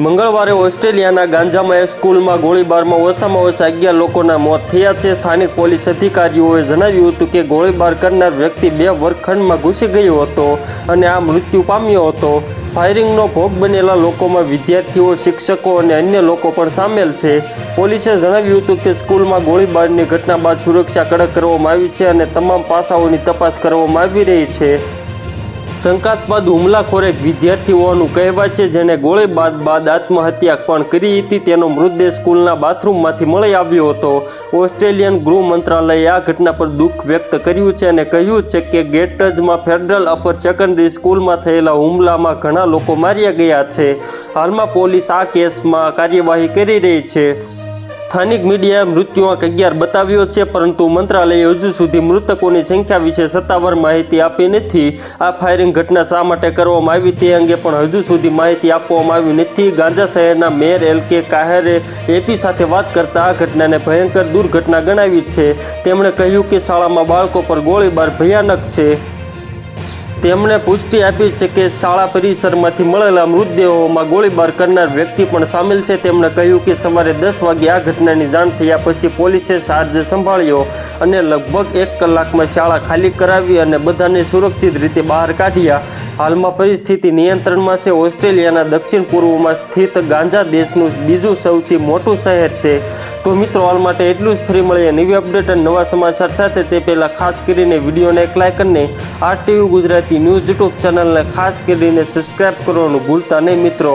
મંગળવારે ઓસ્ટ્રેલિયાના ગાંજામાં સ્કૂલમાં ગોળીબારમાં ઓછામાં ઓછા અગિયાર લોકોના મોત થયા છે. સ્થાનિક પોલીસ અધિકારીઓએ જણાવ્યું હતું કે ગોળીબાર કરનાર વ્યક્તિ બે વર્ગખંડમાં ઘૂસી ગયો હતો અને આ મૃત્યુ પામ્યો હતો. ફાયરિંગનો ભોગ બનેલા લોકોમાં વિદ્યાર્થીઓ, શિક્ષકો અને અન્ય લોકો પણ સામેલ છે. પોલીસે જણાવ્યું હતું કે સ્કૂલમાં ગોળીબારની ઘટના બાદ સુરક્ષા કડક કરવામાં આવી છે અને તમામ પાસાઓની તપાસ કરવામાં આવી રહી છે. શંકાસ્પદ હુમલાખોર એક વિદ્યાર્થી હોવાનું કહેવાય છે, જેને ગોળીબાર બાદ આત્મહત્યા પણ કરી હતી. તેનો મૃતદેહ સ્કૂલના બાથરૂમમાંથી મળી આવ્યો હતો. ઓસ્ટ્રેલિયન ગૃહ મંત્રાલયે આ ઘટના પર દુઃખ વ્યક્ત કર્યું છે અને કહ્યું છે કે ગેટજમાં ફેડરલ અપર સેકન્ડરી સ્કૂલમાં થયેલા હુમલામાં ઘણા લોકો માર્યા ગયા છે. હાલમાં પોલીસ આ કેસમાં કાર્યવાહી કરી રહી છે. સ્થાનિક મીડિયાએ મૃત્યુઆંક અગિયાર બતાવ્યો છે, પરંતુ મંત્રાલયે હજુ સુધી મૃતકોની સંખ્યા વિશે સત્તાવાર માહિતી આપી નથી. આ ફાયરિંગ ઘટના શા માટે કરવામાં આવી તે અંગે પણ હજુ સુધી માહિતી આપવામાં આવી નથી. ગાંજા શહેરના મેયર એલ કે કાહેરે એપી સાથે વાત કરતા આ ઘટનાને ભયંકર દુર્ઘટના ગણાવી છે. તેમણે કહ્યું કે શાળામાં બાળકો પર ગોળીબાર ભયાનક છે. તેમણે પુષ્ટિ આપી છે કે શાળા પરિસરમાંથી મળેલા મૃતદેહોમાં ગોળીબાર કરનાર વ્યક્તિ પણ સામેલ છે. તેમણે કહ્યું કે સવારે દસ વાગે આ ઘટનાની જાણ થયા પછી પોલીસે ચાર્જ સંભાળ્યો અને લગભગ એક કલાકમાં શાળા ખાલી કરાવી અને બધાને સુરક્ષિત રીતે બહાર કાઢ્યા. હાલમાં પરિસ્થિતિ નિયંત્રણમાં છે. ઓસ્ટ્રેલિયાના દક્ષિણ પૂર્વમાં સ્થિત ગાંજા દેશનું બીજું સૌથી મોટું શહેર છે. તો મિત્રો, હાલ માટે એટલું જ ફ્રી મળીએ. નવી અપડેટ અને નવા સમાચાર સાથે તે પહેલાં ખાસ કરીને વિડીયોને એક લાઇક અને આ ટીવી ગુજરાતી ન્યૂઝ યુટ્યુબ ચેનલને ખાસ કરીને સબસ્ક્રાઈબ કરવાનું ભૂલતા નહીં મિત્રો.